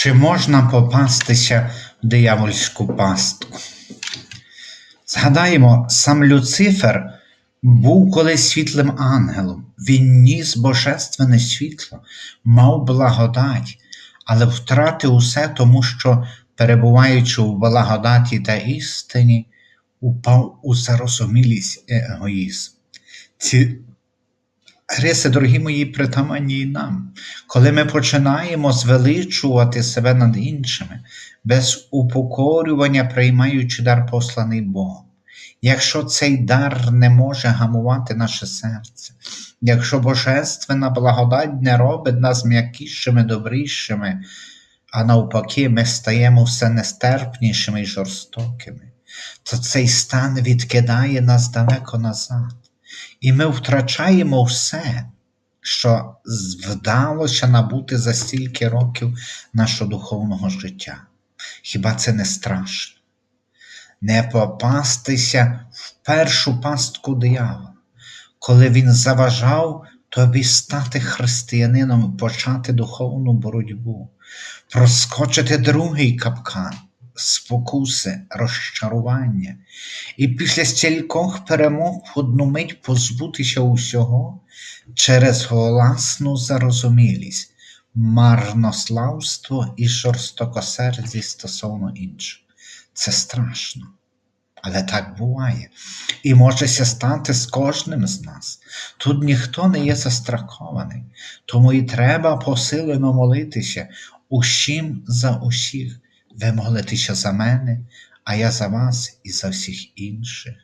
Чи можна попастися в диявольську пастку? Згадаємо, сам Люцифер був колись світлим ангелом. Він ніс божественне світло, мав благодать, але втратив усе, тому що, перебуваючи у благодаті та істині, упав у зарозумілість і егоїзм. Ці риси, дорогі мої, притаманні і нам, коли ми починаємо звеличувати себе над іншими, без упокорювання приймаючи дар посланий Богом. Якщо цей дар не може гамувати наше серце, якщо Божественна благодать не робить нас м'якішими, добрішими, а навпаки, ми стаємо все нестерпнішими і жорстокими, то цей стан відкидає нас далеко назад, і ми втрачаємо все, що вдалося набути за стільки років нашого духовного життя. Хіба це не страшно? Не попастися в першу пастку диявола, коли він заважав тобі стати християнином почати духовну боротьбу, проскочити другий капкан, спокуси, розчарування, і після стількох перемог в одну мить позбутися усього через власну зарозумілість, марнославство і жорстокосердість стосовно інших. Це страшно. Але так буває. І може ся стати з кожним з нас. Тут ніхто не є застрахований, тому і треба посилено молитися усім за усіх. Ви молитеся за мене, а я за вас і за всіх інших.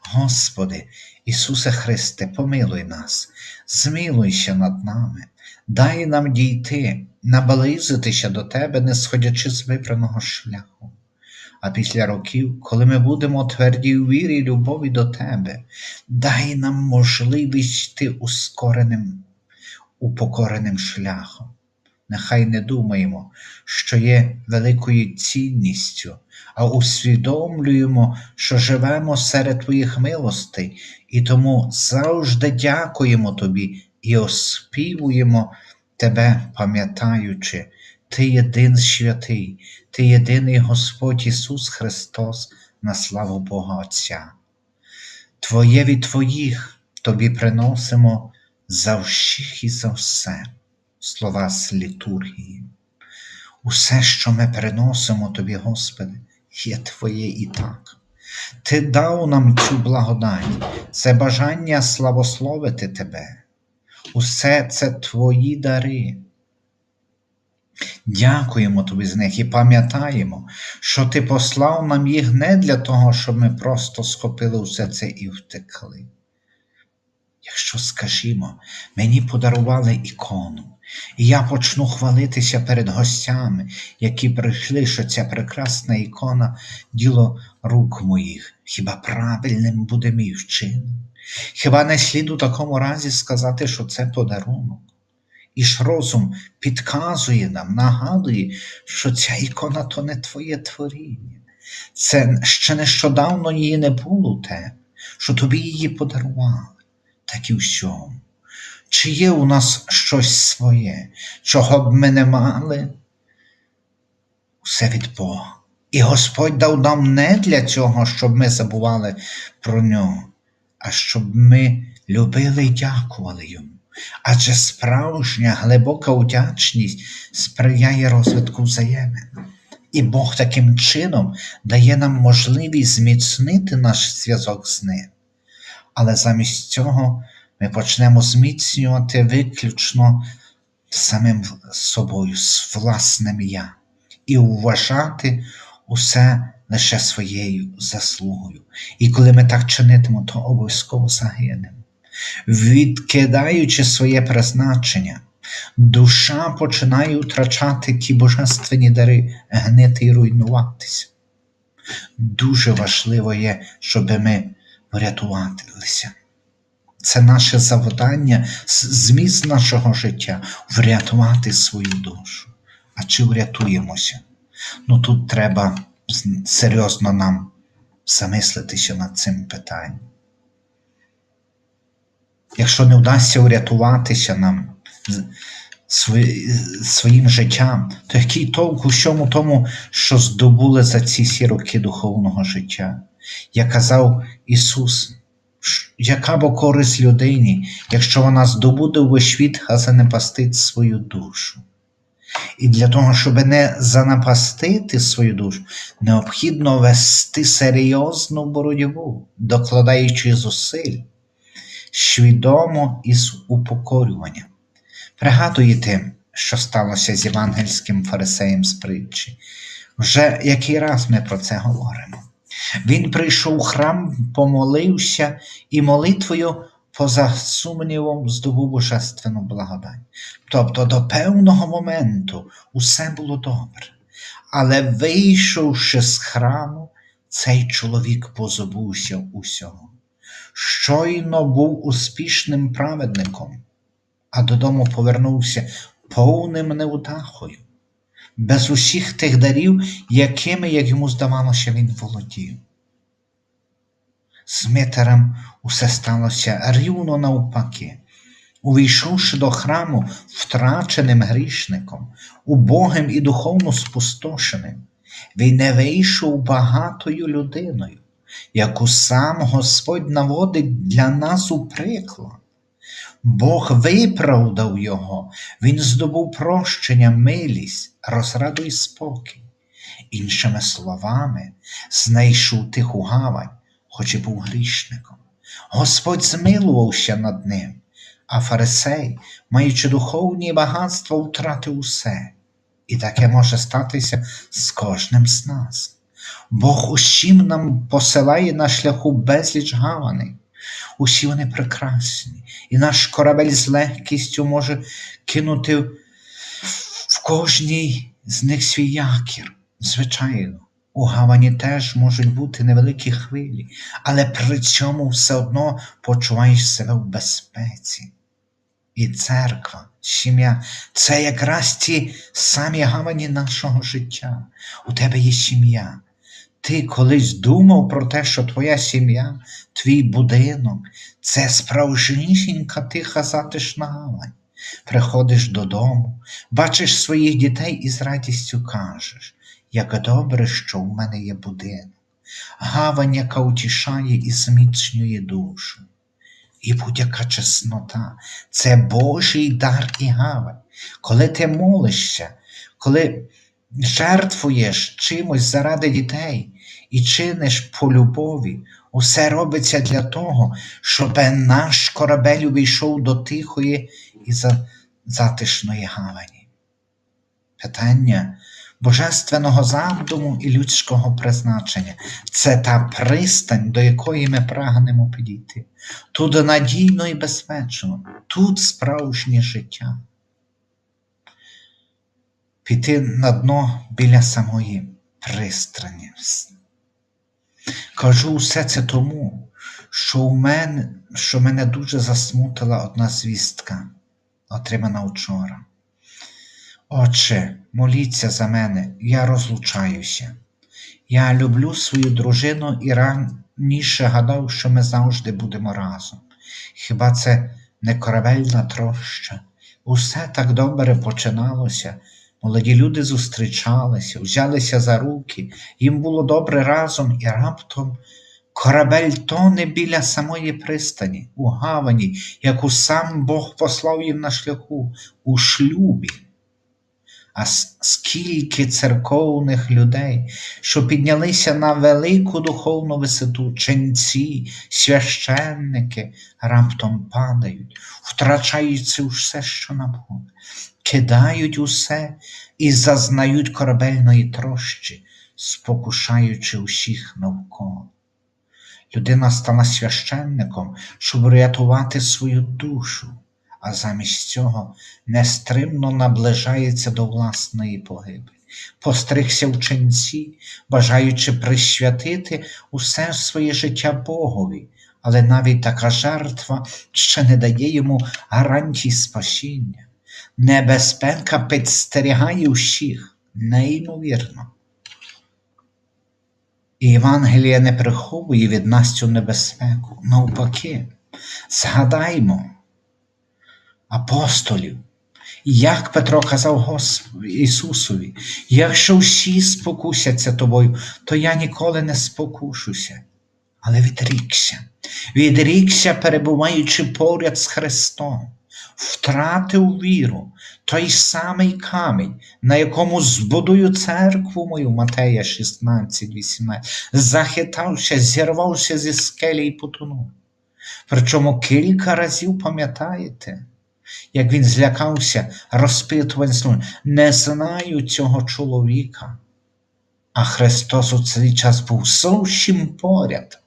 Господи, Ісусе Христе, помилуй нас, змилуйся над нами, дай нам дійти, наблизитися до Тебе, не сходячи з вибраного шляху. А після років, коли ми будемо тверді у вірі і любові до Тебе, дай нам можливість йти ускореним, упокореним шляхом. Нехай не думаємо, що є великою цінністю, а усвідомлюємо, що живемо серед Твоїх милостей, і тому завжди дякуємо Тобі і оспівуємо Тебе, пам'ятаючи, Ти єдин святий, Ти єдиний Господь Ісус Христос на славу Бога Отця. Твоє від Твоїх Тобі приносимо за всіх і за все слова з літургії. Усе, що ми приносимо Тобі, Господи, є Твоє і так. Ти дав нам цю благодать, це бажання славословити Тебе. Усе це Твої дари. Дякуємо Тобі з них і пам'ятаємо, що Ти послав нам їх не для того, щоб ми просто схопили усе це і втекли. Якщо скажімо, мені подарували ікону, і я почну хвалитися перед гостями, які прийшли, що ця прекрасна ікона діло рук моїх, хіба правильним буде мій вчин? Хіба не слід у такому разі сказати, що це подарунок? І ж розум підказує нам, нагадує, що ця ікона то не твоє творіння. Це ще нещодавно її не було тебе, що тобі її подарували, так і всьому. Чи є у нас щось своє, чого б ми не мали? Усе від Бога. І Господь дав нам не для цього, щоб ми забували про нього, а щоб ми любили і дякували йому. Адже справжня глибока вдячність сприяє розвитку взаємин. І Бог таким чином дає нам можливість зміцнити наш зв'язок з ним. Але замість цього ми почнемо зміцнювати виключно самим собою, з власним я, і вважати усе лише своєю заслугою. І коли ми так чинитимо, то обов'язково загинемо. Відкидаючи своє призначення, душа починає втрачати ті божественні дари, гнити і руйнуватися. Дуже важливо є, щоб ми врятувалися. Це наше завдання, зміст нашого життя врятувати свою душу. А чи врятуємося? Ну тут треба серйозно нам замислитися над цим питанням. Якщо не вдасться врятуватися нам, своїм життям, то який толк у всьому тому, що здобули за ці сі роки духовного життя? Як казав Ісус, «Ш- яка бо користь людині, якщо вона здобуде увесь світ, а занепастить свою душу? І для того, щоб не занапастити свою душу, необхідно вести серйозну боротьбу, докладаючи зусиль, свідомо і з упокорюванням. Пригадуєте, що сталося з євангельським фарисеєм з притчі? Вже який раз ми про це говоримо. Він прийшов у храм, помолився і молитвою, поза сумнівом, здобув божественну благодать. Тобто до певного моменту усе було добре. Але вийшовши з храму, цей чоловік позабувся усього. Щойно був успішним праведником, а додому повернувся повним неудахою, без усіх тих дарів, якими, як йому здавалося, він володів. З Митерем усе сталося рівно навпаки. Увійшовши до храму втраченим грішником, убогим і духовно спустошеним, він не вийшов багатою людиною, яку сам Господь наводить для нас у приклад. Бог виправдав його, він здобув прощення, милість, розраду і спокій. Іншими словами, знайшов тиху гавань, хоч і був грішником. Господь змилувався над ним, а фарисей, маючи духовні багатства, втратив усе. І таке може статися з кожним з нас. Бог усім нам посилає на шляху безліч гаваней. Усі вони прекрасні, і наш корабель з легкістю може кинути в кожній з них свій якір. Звичайно, у гавані теж можуть бути невеликі хвилі, але при цьому все одно почуваєш себе в безпеці. І церква, сім'я це якраз ті самі гавані нашого життя. У тебе є сім'я. Ти колись думав про те, що твоя сім'я, твій будинок це справжнісінька тиха затишна гавань. Приходиш додому, бачиш своїх дітей і з радістю кажеш, як добре, що в мене є будинок, гавань, яка утішає і зміцнює душу. І будь-яка чеснота це Божий дар і гавань. Коли ти молишся, коли жертвуєш чимось заради дітей і чиниш по любові, усе робиться для того, щоб наш корабель увійшов до тихої і затишної гавані. Питання божественного задуму і людського призначення це та пристань, до якої ми прагнемо підійти. Тут надійно і безпечно, тут справжнє життя. Піти на дно біля самої пристрані. Кажу все це тому, що у мене, що мене дуже засмутила одна звістка, отримана вчора. Отче, моліться за мене, я розлучаюся. Я люблю свою дружину і раніше гадав, що ми завжди будемо разом. Хіба це не корабельна троща? Усе так добре починалося. Молоді люди зустрічалися, взялися за руки, їм було добре разом, і раптом корабель тоне біля самої пристані, у гавані, яку сам Бог послав їм на шляху, у шлюбі. А скільки церковних людей, що піднялися на велику духовну висоту, ченці, священники раптом падають, втрачаючи все, що набули, кидають усе і зазнають корабельної трощі, спокушаючи усіх навколо. Людина стала священником, щоб рятувати свою душу, а замість цього нестримно наближається до власної погибелі. Постригся в ченці, бажаючи присвятити усе своє життя Богові, але навіть така жертва ще не дає йому гарантій спасіння. Небезпека підстерігає всіх, неймовірно. І Євангеліє не приховує від нас цю небезпеку. Навпаки, згадаймо апостолів, Як Петро казав Господу Ісусові, якщо всі спокусяться тобою, то я ніколи не спокушуся. Але відрікся, відрікся, перебуваючи поряд з Христом, втратив віру, той самий камінь, на якому збудую церкву мою, Матея 16, 18, захитався, зірвався зі скелі і потонув. Причому кілька разів пам'ятаєте, як він злякався, розпитувань не знаю цього чоловіка. А Христос у цей час був зовсім поряд.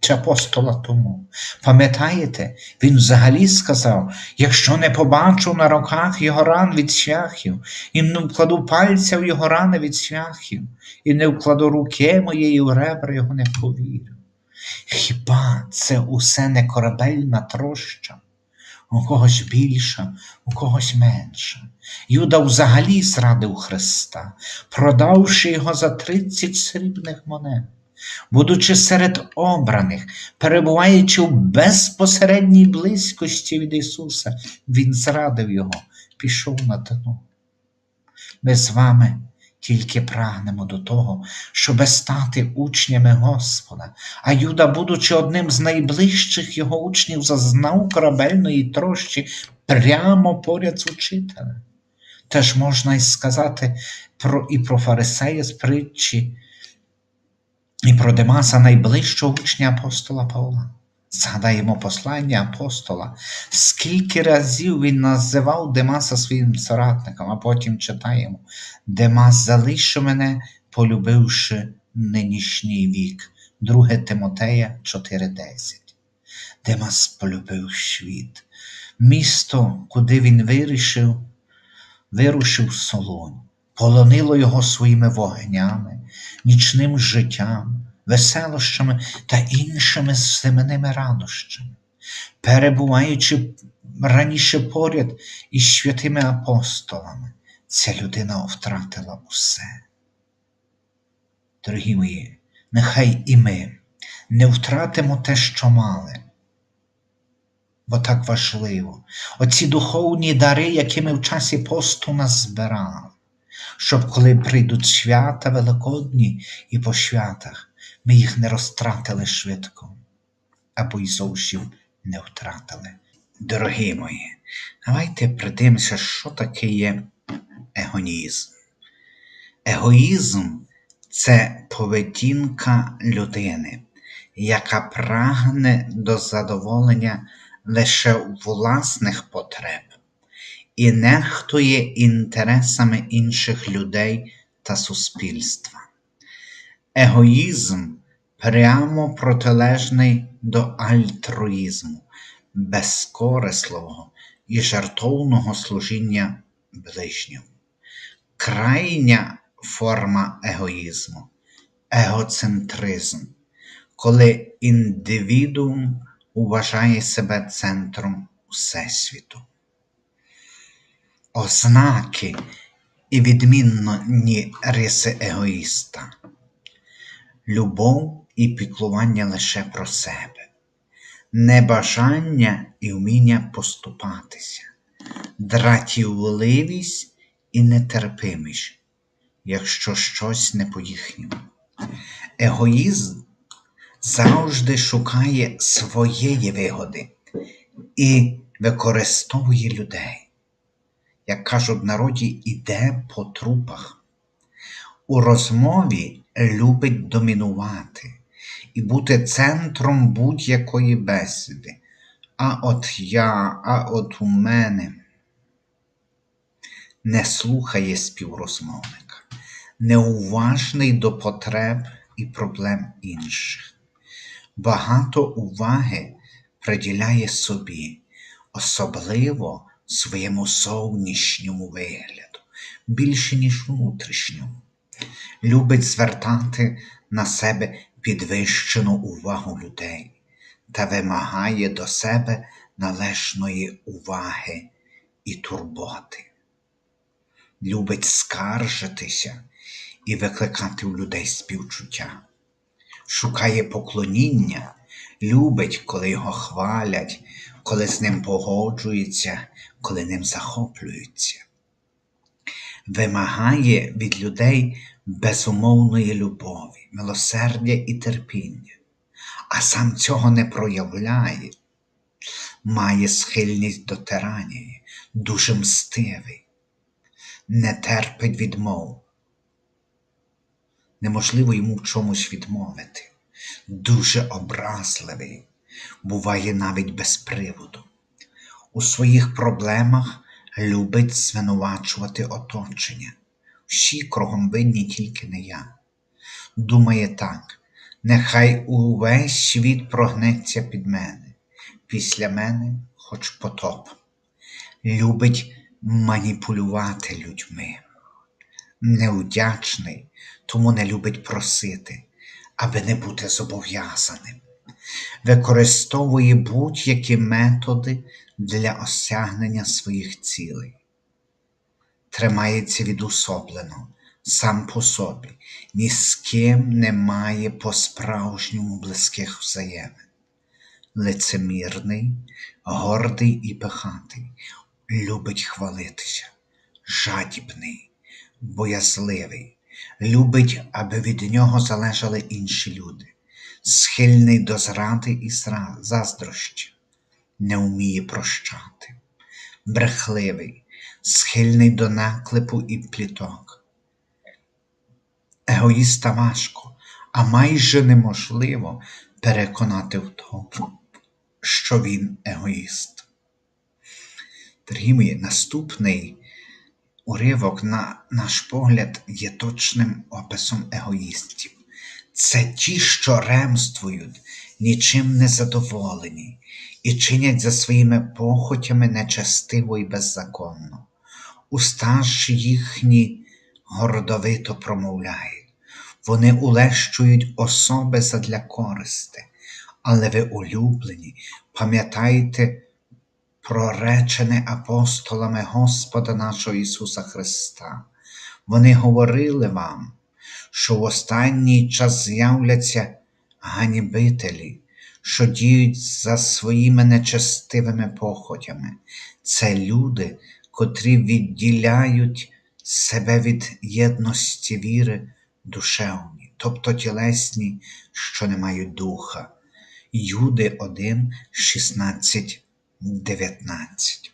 Чи апостола тому. Пам'ятаєте, він взагалі сказав: якщо не побачу на руках його ран від свяхів, і не вкладу пальця в його рани від свяхів, і не вкладу руки моєї в ребра, його не повірю. Хіба це усе не корабельна троща? У когось більша, у когось менша. Юда взагалі зрадив Христа, продавши його за 30 срібних монет. Будучи серед обраних, перебуваючи в безпосередній близькості від Ісуса, Він зрадив Його, пішов на дно. Ми з вами тільки прагнемо до того, щоби стати учнями Господа, а Юда, будучи одним з найближчих його учнів, зазнав корабельної трощі прямо поряд з учителем. Теж можна й сказати про, і про фарисея з притчі, і про Демаса найближчого учня апостола Павла. Згадаємо послання апостола, скільки разів він називав Демаса своїм соратником, а потім читаємо: Демас залишив мене, полюбивши нинішній вік. 2 Тимотея 4:10. Демас полюбив світ, місто, куди він вирішив, вирушив Солонь, полонило його своїми вогнями, нічним життям, веселощами та іншими земними радощами, перебуваючи раніше поряд із святими апостолами, ця людина втратила усе. Дорогі мої, нехай і ми не втратимо те, що мали. Бо так важливо, оці духовні дари, які ми в часі посту назбирали, щоб коли прийдуть свята великодні і по святах, ми їх не розтратили швидко, або й зовсім не втратили. Дорогі мої, давайте придивимося, що таке є егоїзм. Егоїзм це поведінка людини, яка прагне до задоволення лише власних потреб і нехтує інтересами інших людей та суспільства. Егоїзм прямо протилежний до альтруїзму, безкорисливого і жертовного служіння ближньому. Крайня форма егоїзму егоцентризм, коли індивідуум вважає себе центром Всесвіту. Ознаки і відмінні риси егоїста, любов і піклування лише про себе, небажання і вміння поступатися, дратівливість і нетерпимість, якщо щось не по-їхньому. Егоїзм завжди шукає своєї вигоди і використовує людей. Як кажуть в народі, іде по трупах. У розмові любить домінувати і бути центром будь-якої бесіди. А от я, а от у мене не слухає співрозмовника, неуважний до потреб і проблем інших. Багато уваги приділяє собі, особливо своєму зовнішньому вигляду, більше, ніж внутрішньому. Любить звертати на себе підвищену увагу людей та вимагає до себе належної уваги і турботи. Любить скаржитися і викликати у людей співчуття, шукає поклоніння, любить, коли його хвалять, коли з ним погоджуються, коли ним захоплюються. Вимагає від людей безумовної любові, милосердя і терпіння, а сам цього не проявляє, має схильність до тиранії, дуже мстивий, не терпить відмов. Неможливо йому в чомусь відмовити, дуже образливий, буває навіть без приводу. У своїх проблемах любить звинувачувати оточення. Всі кругом винні тільки не я. Думає так, нехай увесь світ прогнеться під мене, після мене хоч потоп. Любить маніпулювати людьми. Невдячний, тому не любить просити, аби не бути зобов'язаним. Використовує будь-які методи для осягнення своїх цілей. Тримається відособлено, сам по собі, ні з ким не має по-справжньому близьких взаємин. Лицемірний, гордий і пихатий, любить хвалитися, жадібний, боязливий, любить, аби від нього залежали інші люди, схильний до зради і заздрощі, не вміє прощати, брехливий, схильний до наклепу і пліток. Егоїста важко, а майже неможливо переконати в тому, що він егоїст. Дорогі мої, наступний уривок, на наш погляд, є точним описом егоїстів. Це ті, що ремствують, нічим не задоволені і чинять за своїми похотями нечестиво і беззаконно. Уста ж їхні гордовито промовляють. Вони улещують особи задля користи, але ви улюблені, пам'ятайте проречене апостолами Господа нашого Ісуса Христа. Вони говорили вам, що в останній час з'являться ганібителі, що діють за своїми нечестивими похотями. Це люди, котрі відділяють себе від єдності віри душевні, тобто тілесні, що не мають духа. Юди 1, 16, 19.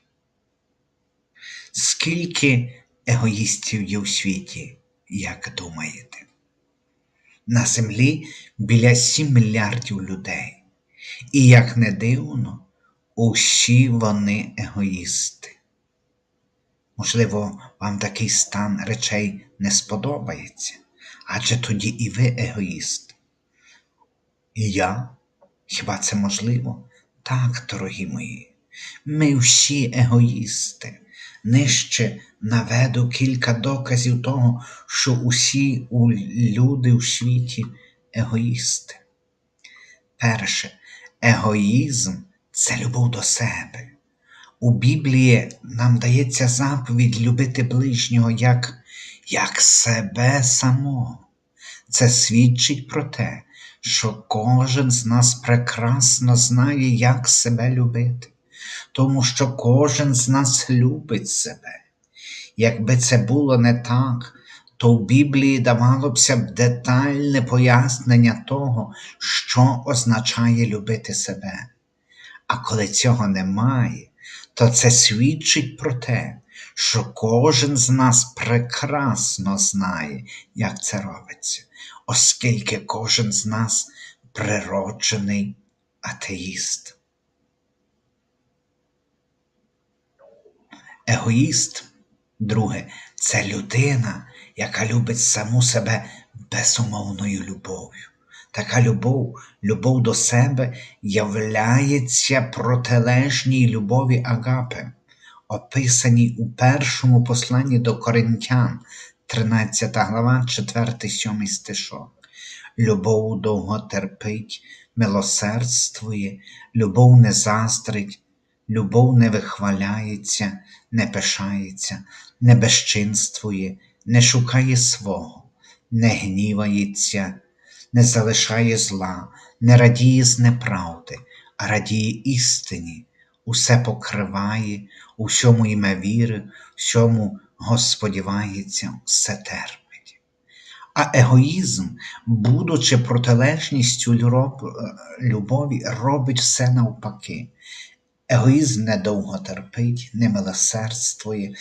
Скільки егоїстів є у світі, як думаєте? На землі біля 7 мільярдів людей. І як не дивно, усі вони егоїсти. Можливо, вам такий стан речей не сподобається, адже тоді і ви егоїст. І я? Хіба це можливо? Так, дорогі мої, ми всі егоїсти. Нижче наведу кілька доказів того, що усі люди у світі егоїсти. Перше, егоїзм це любов до себе. У Біблії нам дається заповідь любити ближнього як, як себе самого. Це свідчить про те, що кожен з нас прекрасно знає, як себе любити, тому що кожен з нас любить себе. Якби це було не так, то в Біблії давалося б детальне пояснення того, що означає любити себе. А коли цього немає, то це свідчить про те, що кожен з нас прекрасно знає, як це робиться, оскільки кожен з нас природжений атеїст. Егоїст, друге, це людина, яка любить саму себе безумовною любов'ю. Така любов, любов до себе, являється протилежній любові Агапи, описаній у першому посланні до Коринтян, 13 глава, 4-7 стишок. Любов довго терпить, милосердствує, любов не заздрить, любов не вихваляється, не пишається, не безчинствує, не шукає свого, не гнівається, не залишає зла, не радіє з неправди, а радіє істині, усе покриває, у всьому іме віри, всьому Господівається, все терпить. А егоїзм, будучи протилежністю любові, робить все навпаки. Егоїзм недовго терпить, не милосердствує,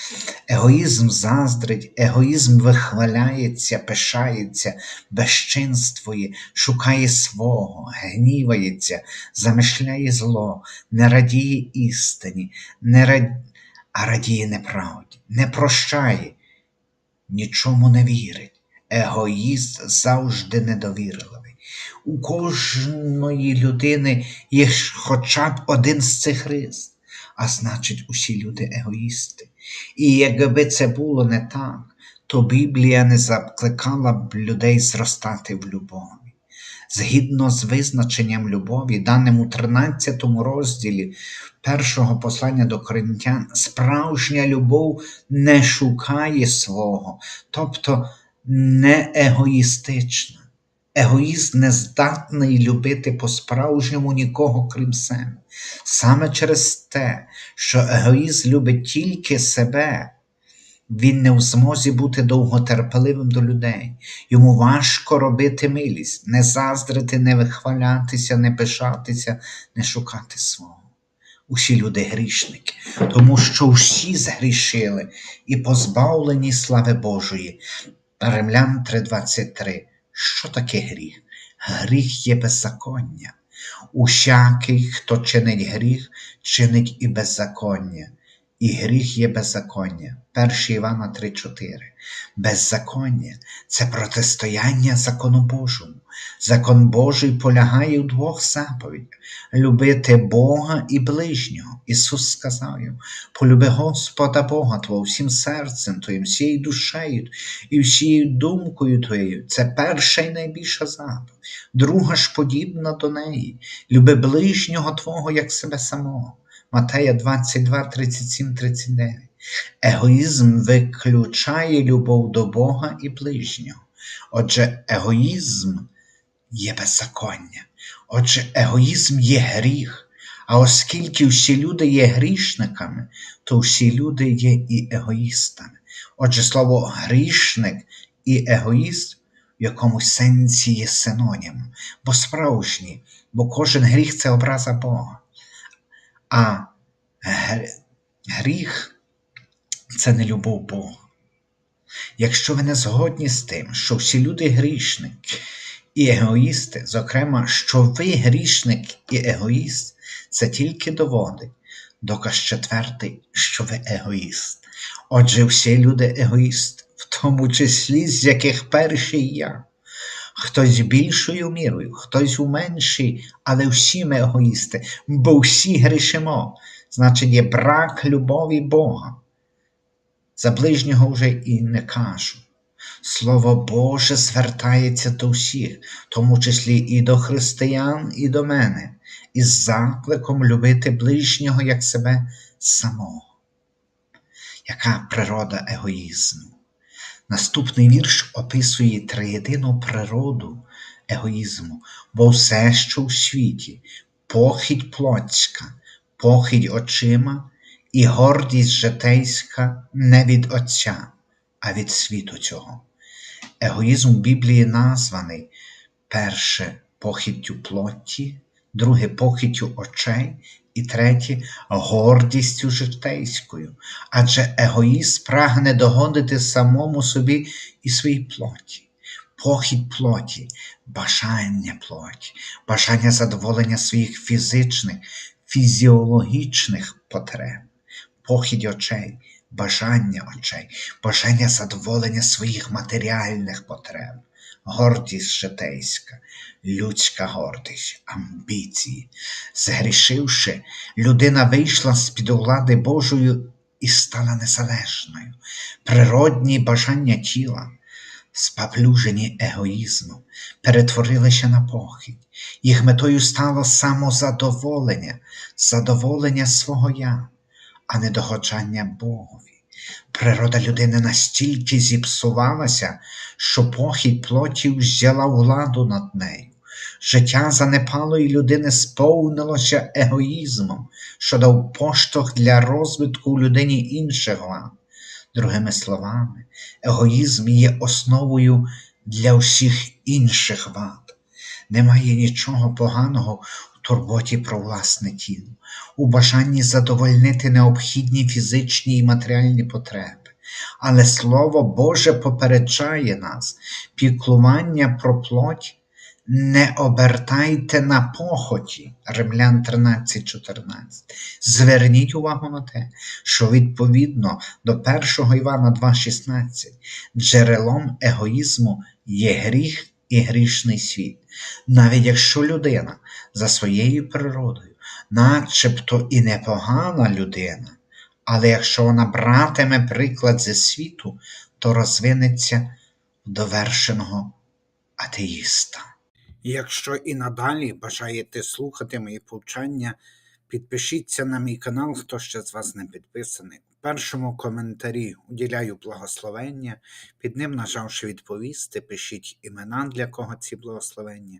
егоїзм заздрить, егоїзм вихваляється, пишається, безчинствує, шукає свого, гнівається, замишляє зло, не радіє істині, не рад... а радіє неправді, не прощає, нічому не вірить. Егоїст завжди недовірливий. У кожної людини є хоча б один з цих рис, а значить, усі люди егоїсти. І якби це було не так, то Біблія не закликала б людей зростати в любові. Згідно з визначенням любові, даним у 13 розділі першого послання до коринтян, справжня любов не шукає свого, тобто не егоїстична. Егоїст не здатний любити по-справжньому нікого, крім себе. Саме через те, що егоїст любить тільки себе, він не в змозі бути довготерпеливим до людей. Йому важко робити милість, не заздрити, не вихвалятися, не пишатися, не шукати свого. Усі люди грішники, тому що всі згрішили і позбавлені слави Божої. Римлян 3:23. Що таке гріх? Гріх є беззаконня. Усякий, хто чинить гріх, чинить і беззаконня. І гріх є беззаконня. 1 Івана 3:4. Беззаконня це протистояння закону Божому. Закон Божий полягає в двох заповідях: любити Бога і ближнього. Ісус сказав йому: полюби Господа Бога Твого всім серцем Твоїм, всією душею і всією думкою Твоєю. Це перша і найбільша заповідь. Друга ж подібна до неї. Люби ближнього Твого як себе самого. Матея 22, 37, 39. Егоїзм виключає любов до Бога і ближнього. Отже, егоїзм є беззаконня. Отже, егоїзм є гріх. А оскільки всі люди є грішниками, то всі люди є і егоїстами. Отже, слово грішник і егоїст в якомусь сенсі є синонімом, бо справжній, бо кожен гріх це образа Бога. А гр- гріх це не любов Бога. Якщо ви не згодні з тим, що всі люди грішники і егоїсти, зокрема, що ви грішник і егоїст, це тільки доводить. Доказ четвертий, що ви егоїст. Отже, всі люди егоїсти, в тому числі з яких перший я. Хтось більшою мірою, хтось у меншій, але всі ми егоїсти, бо всі грішимо. Значить, є брак любові Бога. За ближнього вже і не кажу. Слово Боже звертається до всіх, в тому числі і до християн, і до мене, із закликом любити ближнього як себе самого. Яка природа егоїзму? Наступний вірш описує триєдину природу егоїзму, бо все, що у світі, похідь плотська, похідь очима і гордість житейська не від Отця, а від світу цього. Егоїзм в Біблії названий перше похиттю плоті, друге похиттю очей і третє гордістю житейською. Адже егоїст прагне догодити самому собі і своїй плоті. Похідь плоті, бажання плоті, бажання задоволення своїх фізичних, фізіологічних потреб, похідь очей, бажання очей, бажання задоволення своїх матеріальних потреб, гордість житейська, людська гордість, амбіції. Згрішивши, людина вийшла з-під влади Божої і стала незалежною. Природні бажання тіла, спаплюжені егоїзмом, перетворилися на похідь. Їх метою стало самозадоволення, задоволення свого я, а не догоджання Богові. Природа людини настільки зіпсувалася, що похідь плоті взяла владу над нею. Життя занепалої людини сповнилося егоїзмом, що дав поштовх для розвитку у людині інших вад. Другими словами, егоїзм є основою для всіх інших вад. Немає нічого поганого у турботі про власне тіло, у бажанні задовольнити необхідні фізичні і матеріальні потреби. Але Слово Боже попереджає нас, піклування про плоть не обертайте на похоті. Римлян 13.14. Зверніть увагу на те, що відповідно до 1 Івана 2.16 джерелом егоїзму є гріх і грішний світ. Навіть якщо людина за своєю природою, начебто і непогана людина, але якщо вона братиме приклад зі світу, то розвинеться в довершеного атеїста. Якщо і надалі бажаєте слухати мої повчання, підпишіться на мій канал, хто ще з вас не підписаний. У першому коментарі уділяю благословення, під ним нажавши відповісти, пишіть імена, для кого ці благословення,